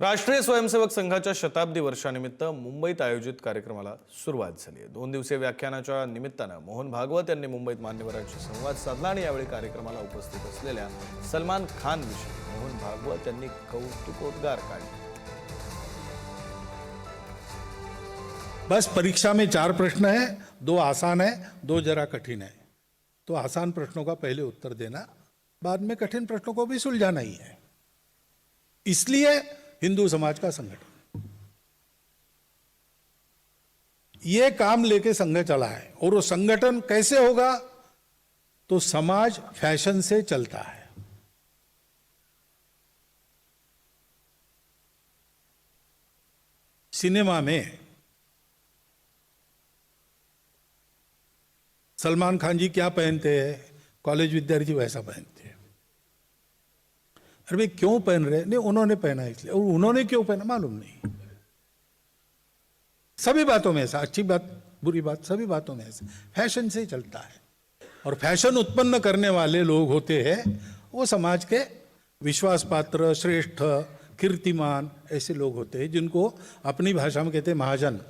राष्ट्रीय स्वयंसेवक संघाच्या शताब्दी वर्षानिमित्त मुंबईत आयोजित कार्यक्रमाला सुरुवात झाली आहे. दोन दिवसीय व्याख्यानाच्या निमित्तानं मोहन भागवत यांनी मुंबईत मान्यवरांशी संवाद साधला आणि यावेळी कार्यक्रमाला उपस्थित असलेल्या सलमान खान विषयी मोहन भागवत यांनी कौतुकोद्गार काढले. बस परीक्षा में चार प्रश्न है दो आसान है दो जरा कठिन है। तो आसान प्रश्नों का पहले उत्तर देना बाद में कठिन प्रश्नों को भी सुलझाना ही है। इसलिए हिंदू समाज का संगठन। ये काम लेके संघ चला है और वो संगठन कैसे होगा? तो समाज फ़ैशन से चलता है। सिनेमा में सलमान खान जी क्या पहनते हैं? कॉलेज विद्यार्थी वैसा पहनते अरे भाई, क्यों पहन रहे? नहीं, उन्होंने पहना इसलिए। और उन्होंने क्यों पहना? मालूम नहीं। सभी बातों में ऐसा, अच्छी बात, बुरी बात, सभी बातों में ऐसा। फ़ैशन से चलता है। और फ़ैशन उत्पन्न करने वाले लोग होते हैं, वो समाज के विश्वास पात्र श्रेष्ठ, कीर्तिमान ऐसे लोग होते हैं, जिनको अपनी भाषा में कहते हैं महाजन।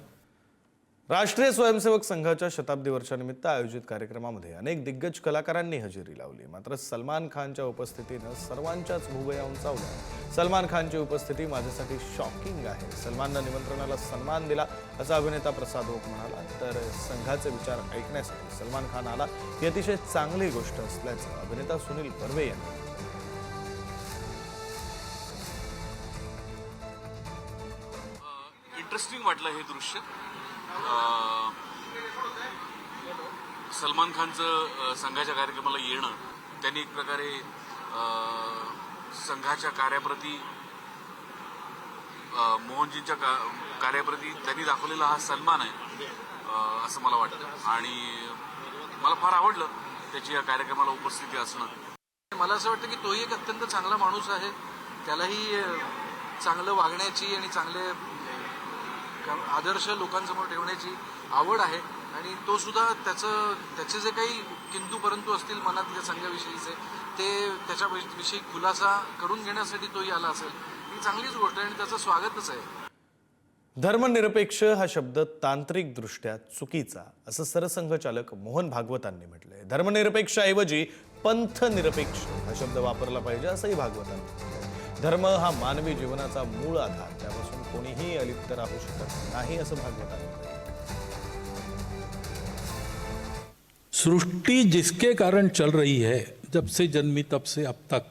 राष्ट्रीय स्वयंसेवक संघाच्या शताब्दी वर्षानिमित्त आयोजित कार्यक्रमामध्ये अनेक दिग्गज कलाकारांनी हजेरी लावली. मात्र सलमान खानच्या उपस्थितीनं सर्वांच्याच भुवया उंचावल्या सलमान खानची उपस्थिती माझ्यासाठी शॉकिंग आहे. सलमाननं निमंत्रणाला सन्मान दिला असा अभिनेता प्रसाद ओक म्हणाला तर संघाचे विचार ऐकण्यासाठी सलमान खान आला ही अतिशय चांगली गोष्ट असल्याचं अभिनेता सुनील बर्वे यांनी इंटरेस्टिंग वाटलं हे दृश्य. सलमान खानचं संघाच्या कार्यक्रमाला येणं त्यांनी एक प्रकारे संघाच्या कार्याप्रती मोहनजींच्या का- कार्याप्रती त्यांनी दाखवलेला हा सन्मान आहे असं मला वाटतं. आणि मला फार आवडलं त्याची या कार्यक्रमाला उपस्थिती असणं. मला असं वाटतं की तोही एक अत्यंत चांगला माणूस आहे. त्यालाही चांगलं वागण्याची आणि चांगले कारण आदर्श लोकांसमोर ठेवण्याची आवड आहे. आणि तो सुद्धा त्याचं त्याचे जे काही किंतू परंतु असतील मनातल्या संघाविषयीचे ते त्याच्या विषयी खुलासा करून घेण्यासाठी तोही आला असेल. ही चांगलीच गोष्ट आहे आणि त्याचं स्वागतच आहे. धर्मनिरपेक्ष हा शब्द तांत्रिकदृष्ट्या चुकीचा असं सरसंघचालक मोहन भागवतांनी म्हटलंय. धर्मनिरपेक्षऐवजी पंथनिरपेक्ष हा शब्द वापरला पाहिजे असंही भागवतांनी धर्म हा मानवी जीवनाचा मूळ आधार त्यापासून अलिप्त राहू शकत नाही. असं सृष्टि जिसके कारण चल रही है, जब से जन्मी तब से अब तक,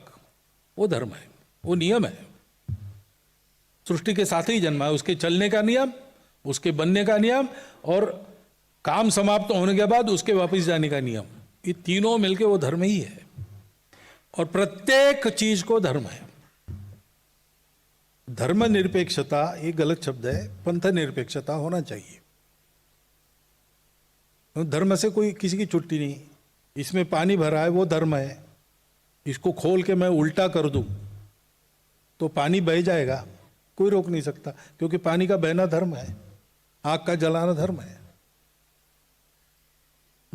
वो धर्म है, वो नियम है। सृष्टि के साथ ही जन्मा है, उसके चलने का नियम, उसके बनने का नियम, और काम समाप्त होने के बाद उसके वापस जाने का नियम। ये तीनों मिलके वो धर्म ही है। और प्रत्येक चीज़ को धर्म है। धर्मनिरपेक्षता, ये गलत शब्द है पंथ निरपेक्षता होना चाहिए। धर्म से कोई किसी की छुट्टी नहीं। इसमें पानी भरा है, वो धर्म है। इसको खोल के मैं उल्टा कर दूँ तो पानी बह जाएगा, कोई रोक नहीं सकता, क्योंकि पानी का बहना धर्म है, आग का जलाना धर्म है।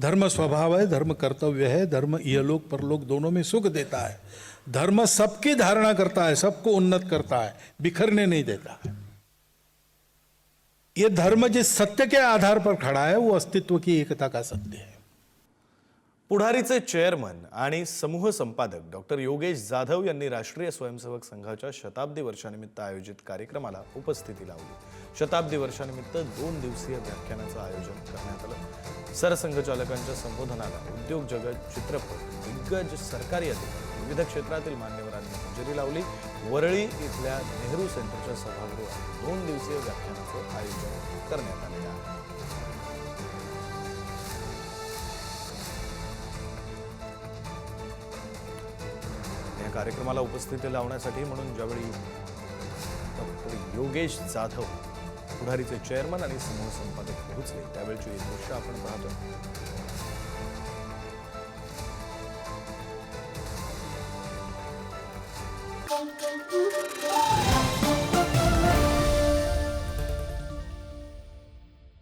धर्म स्वभाव है, धर्म कर्तव्य है, धर्म यलोक परलोक दोनों में सुख देता है। धर्म सबकी धारणा करता है, सबको उन्नत करता है, बिखरने नहीं देता। है यह धर्म जिस सत्य के आधार पर खड़ा है, वो अस्तित्व की एकता का सत्य है। पुढारीचे चेअरमन आणि समूह संपादक डॉक्टर योगेश जाधव यांनी राष्ट्रीय स्वयंसेवक संघाच्या शताब्दी वर्षानिमित्त आयोजित कार्यक्रमाला उपस्थिती लावली. शताब्दी वर्षानिमित्त दोन दिवसीय व्याख्यानाचं आयोजन करण्यात आलं. सरसंघचालकांच्या संबोधनाला उद्योग जगत चित्रपट दिग्गज सरकारी अधिकारी विविध क्षेत्रातील मान्यवरांनी हजेरी लावली. वरळी इथल्या नेहरू सेंटरच्या सभागृहात दोन दिवसीय व्याख्यानाचं आयोजन करण्यात आले आहे. कार्यक्रमाला उपस्थिती लावण्यासाठी म्हणून ज्यावेळी डॉक्टर योगेश जाधव पुढारीचे चेअरमन आणि समूह संपादक पोहोचले त्यावेळची दृश्य आपण पाहतो.